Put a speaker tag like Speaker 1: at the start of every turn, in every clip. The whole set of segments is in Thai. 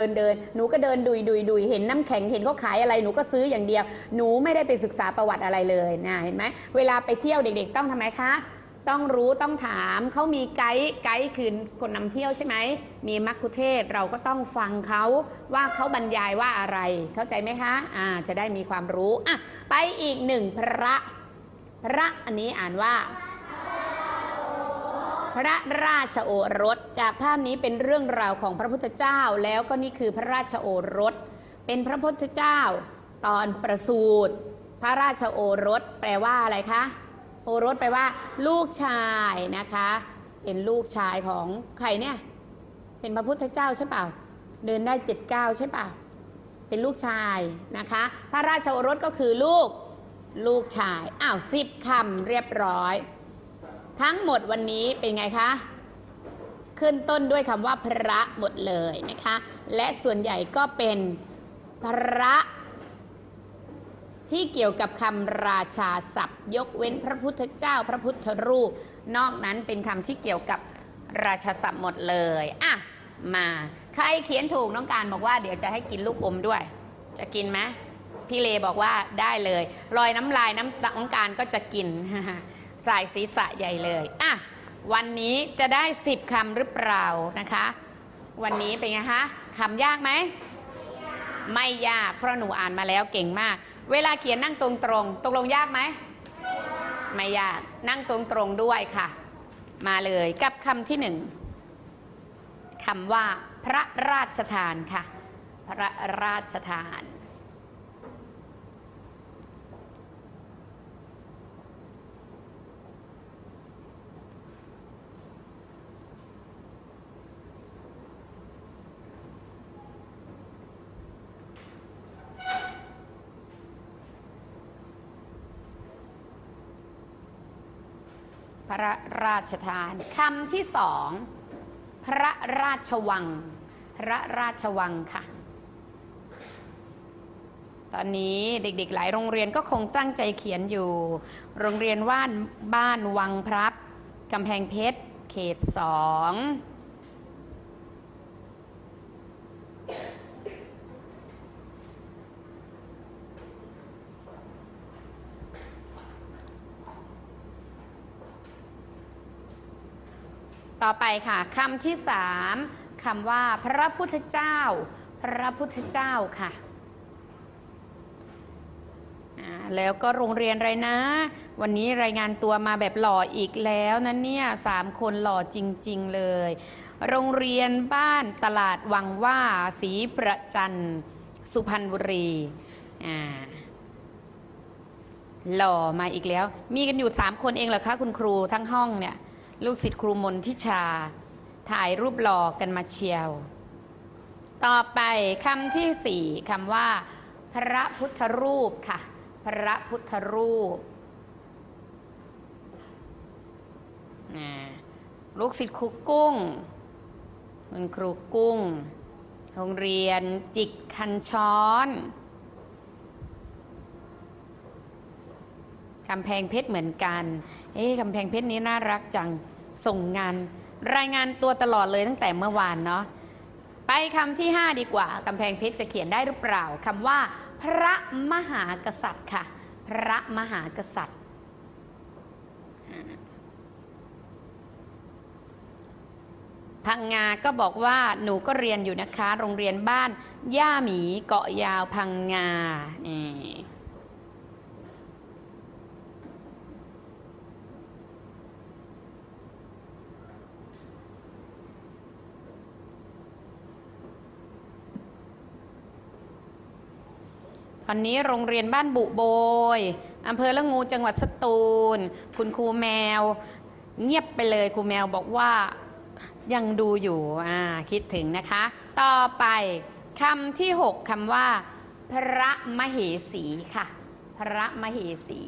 Speaker 1: เดินเดินหนูก็เดินดุยดุยดุยเห็นน้ำแข็งเห็นเขาขายอะไรหนูก็ซื้ออย่างเดียว หนูไม่ได้ไปศึกษาประวัติอะไรเลยนะเห็นไหมเวลาไปเที่ยวเด็ก ๆ ต้องทำไมคะ ต้องรู้ต้องถามเขามีไกด์ไกด์คือคนนำเที่ยวใช่ไหมมีมักคุเทศก์เราก็ต้องฟังเขาว่าเขาบรรยายว่าอะไร เข้าใจไหมคะอ่าจะได้มีความรู้อะไปอีกหนึ่งพระ พระอันนี้อ่านว่า พระราชโอรสจากภาพนี้เป็นเรื่องราวของพระพุทธเจ้า แล้วก็นี่คือพระราชโอรส เป็นพระพุทธเจ้า ตอนประสูติพระราชโอรส แปลว่าอะไรคะโอรสแปลว่า ลูกชายนะคะ เป็นลูกชายของใครเนี่ย เป็นพระพุทธเจ้าใช่เปล่า เดินได้เจ็ดเก้าใช่เปล่า เป็นลูกชายนะคะ พระราชโอรสก็คือลูกลูกชายอ้าวสิบคำเรียบร้อย ทั้งหมดวันนี้เป็นไงคะ ขึ้นต้นด้วยคำว่าพระหมดเลยนะคะ และส่วนใหญ่ก็เป็นพระที่เกี่ยวกับคำราชาศัพท์ ยกเว้นพระพุทธเจ้า พระพุทธรูป นอกนั้นเป็นคำที่เกี่ยวกับราชาศัพท์หมดเลยอะมา ใครเขียนถูกน้องการบอกว่าเดี๋ยวจะให้กินลูกอมด้วย จะกินไหมพี่เลบอกว่าได้เลย รอยน้ำลายน้ำน้องการก็จะกิน สายศีรษะใหญ่เลยอะวันนี้จะได้สิบคำหรือเปล่านะคะ วันนี้เป็นไงคะคำยากไหมไม่ยาก เพราะหนูอ่านมาแล้วเก่งมาก เวลาเขียนนั่งตรงตรงตกลงยากไหมไม่ยากนั่งตรงตรงด้วยค่ะ มาเลยกับคำที่หนึ่งคำว่า พระราชทานค่ะ พระราชทาน พระราชทานคำที่สอง พระราชวัง พระราชวังค่ะ ตอนนี้เด็กๆ หลายโรงเรียนก็คงตั้งใจเขียนอยู่ โรงเรียนว่านบ้านวังพรับกำแพงเพชร เขตสอง ต่อไปค่ะคำที่สามคำว่าพระพุทธเจ้า พระพุทธเจ้าค่ะแล้วก็โรงเรียนอะไรนะ วันนี้รายงานตัวมาแบบหล่ออีกแล้วนะเนี่ยสามคนหล่อจริง ๆ เลย โรงเรียนบ้านตลาดวังว่าศรีประจันสุพรรณบุรีอ่าหล่อมาอีกแล้ว มีกันอยู่สามคนเองเหรอคะคุณครูทั้งห้องเนี่ย ลูกศิษย์ครูมนทิชา ถ่ายรูปหล่อกันมาเชียว ต่อไปคำที่สี่คำว่า พระพุทธรูปค่ะ พระพุทธรูป ลูกศิษย์ครูกุ้ง คุณครูกุ้ง โรงเรียนจิกคันช้อนกำแพงเพชรเหมือนกัน เอ๊ะกำแพงเพชรนี้น่ารักจัง ส่งงาน รายงานตัวตลอดเลยตั้งแต่เมื่อวานเนาะ ไปคำที่ 5 ดีกว่ากำแพงเพชรจะเขียนได้หรือเปล่าคำว่า พระมหากษัตริย์ค่ะ พระมหากษัตริย์ พังงาก็บอกว่าหนูก็เรียนอยู่นะคะ โรงเรียนบ้าน ย่าหมีเกาะยาวพังงานี่ต อนนี้โรงเรียนบ้านบุโบยอำเภอละงูจังหวัดสตูล คุณครูแมว เงียบไปเลยครูแมวบอกว่ายังดูอยู่อ่าคิดถึงนะคะ ต่อไปคำที่หกคำว่า พระมเหสีค่ะ พระมเหสี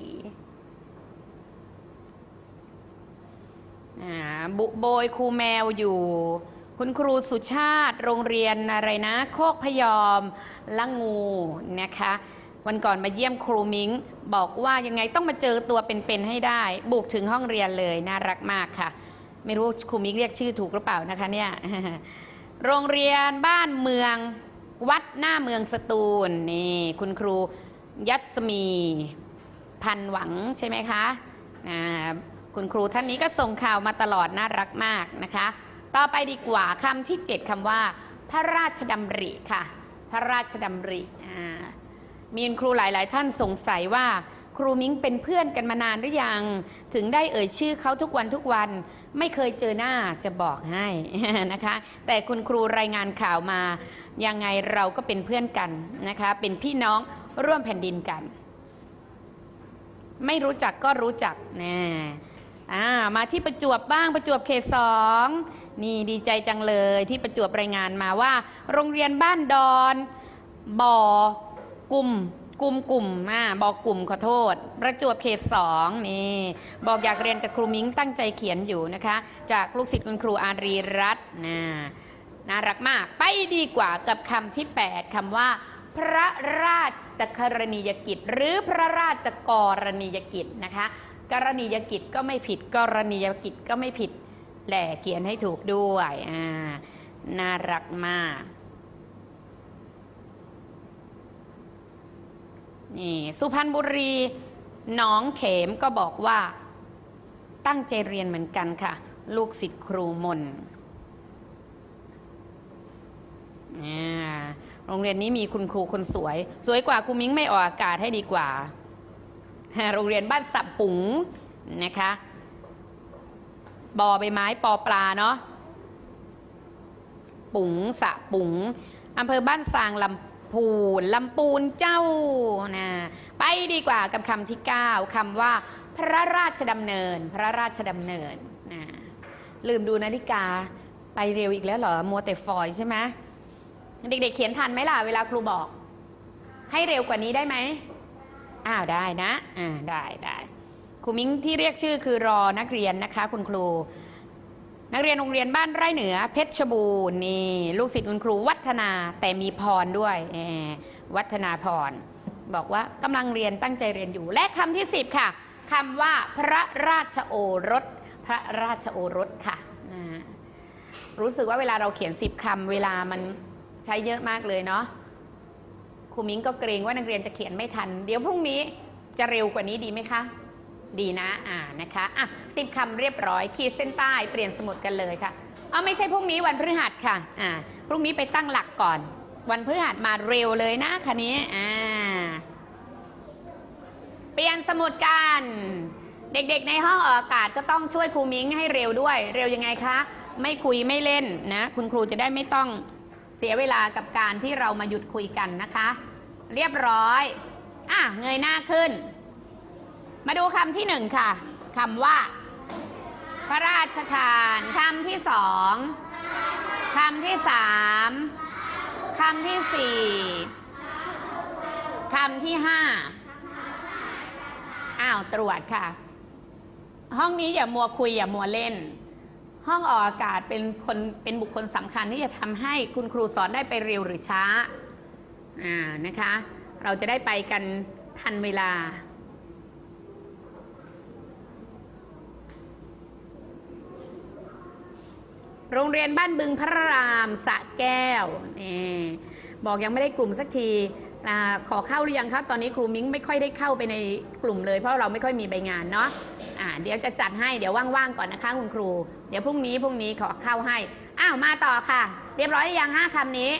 Speaker 1: บุโบยครูแมวอยู่ คุณครูสุชาติโรงเรียนอะไรนะ โคกพยอมละงูนะคะ วันก่อนมาเยี่ยมครูมิงบอกว่ายังไงต้องมาเจอตัวเป็นๆให้ได้ บุกถึงห้องเรียนเลย น่ารักมากค่ะ ไม่รู้ครูมิ้งเรียกชื่อถูกหรือเปล่านะคะเนี่ย โรงเรียนบ้านเมืองวัดหน้าเมืองสตูลนี่คุณครูยัศมีพันหวังใช่ไหมคะ คุณครูท่านนี้ก็ส่งข่าวมาตลอดน่ารักมากนะคะ ต่อไปดีกว่าคำที่เจ็ดคำว่า พระราชดำริค่ะ พระราชดำริมีคุณครูหลาย ๆ ท่านสงสัยว่าครูมิ้งเป็นเพื่อนกันมานานหรือยัง ถึงได้เอ่ยชื่อเขาทุกวันทุกวัน ไม่เคยเจอหน้าจะบอกให้นะคะ แต่คุณครูรายงานข่าวมา ยังไงเราก็เป็นเพื่อนกันนะคะ เป็นพี่น้องร่วมแผ่นดินกัน ไม่รู้จักก็รู้จักนะอ่มาที่ประจวบบ้างประจวบเขตสอง นี่ดีใจจังเลยที่ประจวบรายงานมาว่า โรงเรียนบ้านดอนบ่อกลุ่มกลุ่มกลุ่มอ่าบอกกลุ่มขอโทษ ประจวบเขตสองนี่ บอกอยากเรียนกับครูมิ้งตั้งใจเขียนอยู่นะคะ จากลูกศิษย์คุณครูอารีรัตน์นะน่ารักมาก ไปดีกว่ากับคำที่ 8คำว่า พระราชกรณียกิจ หรือพระราชกรณียกิจนะคะ กรณียกิจก็ไม่ผิด กรณียกิจก็ไม่ผิด แหละเขียนให้ถูกด้วยอ่าน่ารักมาก นี่ สุพรรณบุรีหน้องเขมก็บอกว่า ตั้งใจเรียนเหมือนกันค่ะ ลูกศิษย์ครูมนโรงเรียนนี้มีคุณครูคนสวย สวยกว่าครูมิ้งไม่ออกอากาศให้ดีกว่า โรงเรียนบ้านสับปุ๋งนะคะ บอใบไม้ปอปลาเนาะปุ๋งสะปุ๋งอำเภอบ้านสางลำพูนลำปูนเจ้านะไปดีกว่ากับคำที่ 9คำว่า พระราชดำเนิน พระราชดำเนินนะลืมดูนาฬิกาไปเร็วอีกแล้วเหรอ มัวแต่ฟอยใช่ไหมเด็กๆเขียนทันไหมล่ะ เวลาครูบอก ให้เร็วกว่านี้ได้ไหมอ้าวได้นะ อ่าได้ได้ ครูมิ้งที่เรียกชื่อคือรอนักเรียนนะคะ คุณครู นักเรียนโรงเรียนบ้านไร่เหนือ เพชรบูรณ์นี่ลูกศิษย์คุณครูวัฒนาแต่มีพรด้วยวัฒนาพร บอกว่ากำลังเรียนตั้งใจเรียนอยู่ และคำที่สิบค่ะคำว่าพระราชโอรส พระราชโอรสค่ะรู้สึกว่าเวลาเราเขียนสิบคำเวลามันใช้เยอะมากเลยเนาะครูมิ้งก็เกรงว่านักเรียนจะเขียนไม่ทัน เดี๋ยวพรุ่งนี้จะเร็วกว่านี้ดีไหมคะ ดีนะ อ่านะคะอะสิบคำเรียบร้อย ขีดเส้นใต้เปลี่ยนสมุดกันเลยค่ะเอาไม่ใช่พรุ่งนี้วันพฤหัสค่ะ อ่า พรุ่งนี้ไปตั้งหลักก่อน วันพฤหัสมาเร็วเลยนะคันนี้ อ่า เปลี่ยนสมุดกัน เด็กๆในห้องออกอากาศก็ต้องช่วยครูมิ้งให้เร็วด้วย เร็วยังไงคะ ไม่คุยไม่เล่นนะ คุณครูจะได้ไม่ต้องเสียเวลากับการที่เรามาหยุดคุยกันนะคะ เรียบร้อย อะ เงยหน้าขึ้น มาดูคำที่หนึ่งค่ะคำว่า พระราชทานคำที่สองคำที่สามคำที่สี่คำที่ห้าอ้าวตรวจค่ะ ห้องนี้อย่ามัวคุยอย่ามัวเล่น ห้องออกอากาศเป็นคนเป็นบุคคลสำคัญที่จะทำให้คุณครูสอนได้ไปเร็วหรือช้า อ่านะคะ เราจะได้ไปกันทันเวลา โรงเรียนบ้านบึงพระรามสะแก้วนี่บอกยังไม่ได้กลุ่มสักทีขอเข้าหรือยังครับ ตอนนี้ครูมิ้งไม่ค่อยได้เข้าไปในกลุ่มเลยเพราะเราไม่ค่อยมีใบงานเนาะอ่าเดี๋ยวจะจัดให้เดี๋ยวว่างๆก่อนนะคะคุณครู เดี๋ยวพรุ่งนี้พรุ่งนี้ขอเข้าให้ อ้าวมาต่อค่ะ เรียบร้อยหรือยังห้าคำนี้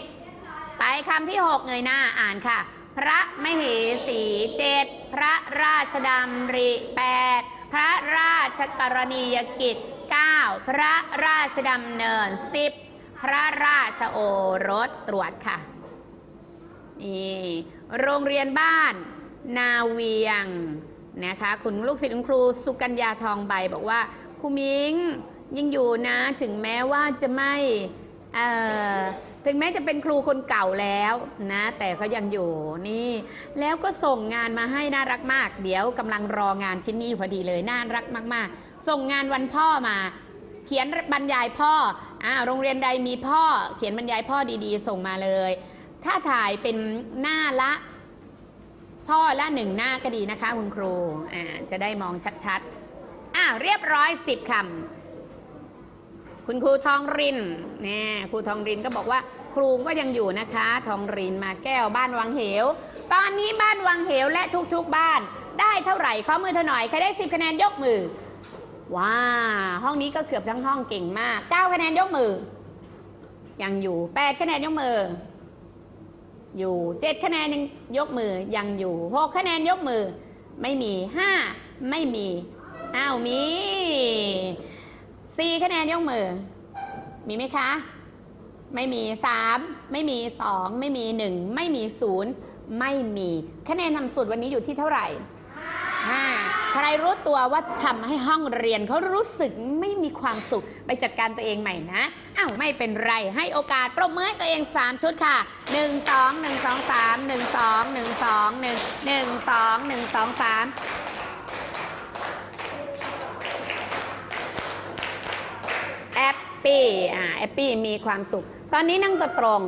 Speaker 1: ไปคำที่หกเงยหน้าอ่านค่ะ พระมเหสีเจ็ดพระราชดำริแปด ชกรณียกิจเก้าพระราชดำเนินสิบพระราชโอรสตรวจค่ะนี่โรงเรียนบ้านนาเวียงนะคะคุณลูกศิษย์คุณครูสุกัญญาทองใบบอกว่าครูมิงยังอยู่นะถึงแม้ว่าจะไม่เอ่อ ถึงแม้จะเป็นครูคนเก่าแล้วนะ แต่เขายังอยู่นี่ แล้วก็ส่งงานมาให้น่ารักมาก เดี๋ยวกำลังรองานชิ้นนี้อยู่พอดีเลยน่ารักมาก ๆ ส่งงานวันพ่อมาเขียนบรรยายพ่ออ่าโรงเรียนใดมีพ่อ เขียนบรรยายพ่อดีๆ ส่งมาเลย ถ้าถ่ายเป็นหน้าละ พ่อละหนึ่งหน้าก็ดีนะคะ คุณครูอ่าจะได้มองชัดๆอ่าเรียบร้อยสิบคำ คุณครูทองรินเนี่ยครูทองรินก็บอกว่า ครูก็ยังอยู่นะคะ ทองรินมาแก้วบ้านวังเหว ตอนนี้บ้านวังเหวและทุกๆบ้าน ได้เท่าไหร่ข้อมือเธอหน่อยใครได้สิบคะแนนยกมือ ว้า ห้องนี้ก็เกือบทั้งห้องเก่งมากเก้าคะแนนยกมือ ยังอยู่แปดคะแนนยกมือ อยู่เจ็ดคะแนนยังยกมือ ยังอยู่หกคะแนนยกมือ ไม่มีห้าไม่มี อ้าวมี สี่คะแนนยกมือ มีไหมคะ ไม่มีสามไม่มีสองไม่มีหนึ่งไม่มีศูนย์ไม่มีคะแนนนำสุดวันนี้อยู่ที่เท่าไหร่ห้าใครรู้ตัวว่าทำให้ห้องเรียนเขารู้สึกไม่มีความสุขไปจัดการตัวเองใหม่นะอ้าวไม่เป็นไรให้โอกาสปรบมือให้ตัวเอง 3 ชุดค่ะ 1 2 1 2 3 1 2 1 2 1 1 2 1 2 3 ปี้อ่าแอปปี้มีความสุข ตอนนี้นั่งตัวตรง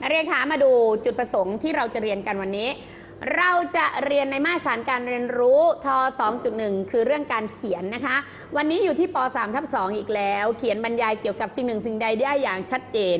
Speaker 1: นักเรียนคะมาดูจุดประสงค์ที่เราจะเรียนกันวันนี้ เราจะเรียนในมาตรฐานการเรียนรู้ท2.1 คือเรื่องการเขียนนะคะ วันนี้อยู่ที่ป 3 ทับ2อีกแล้ว เขียนบรรยายเกี่ยวกับสิ่งหนึ่งสิ่งใดได้อย่างชัดเจน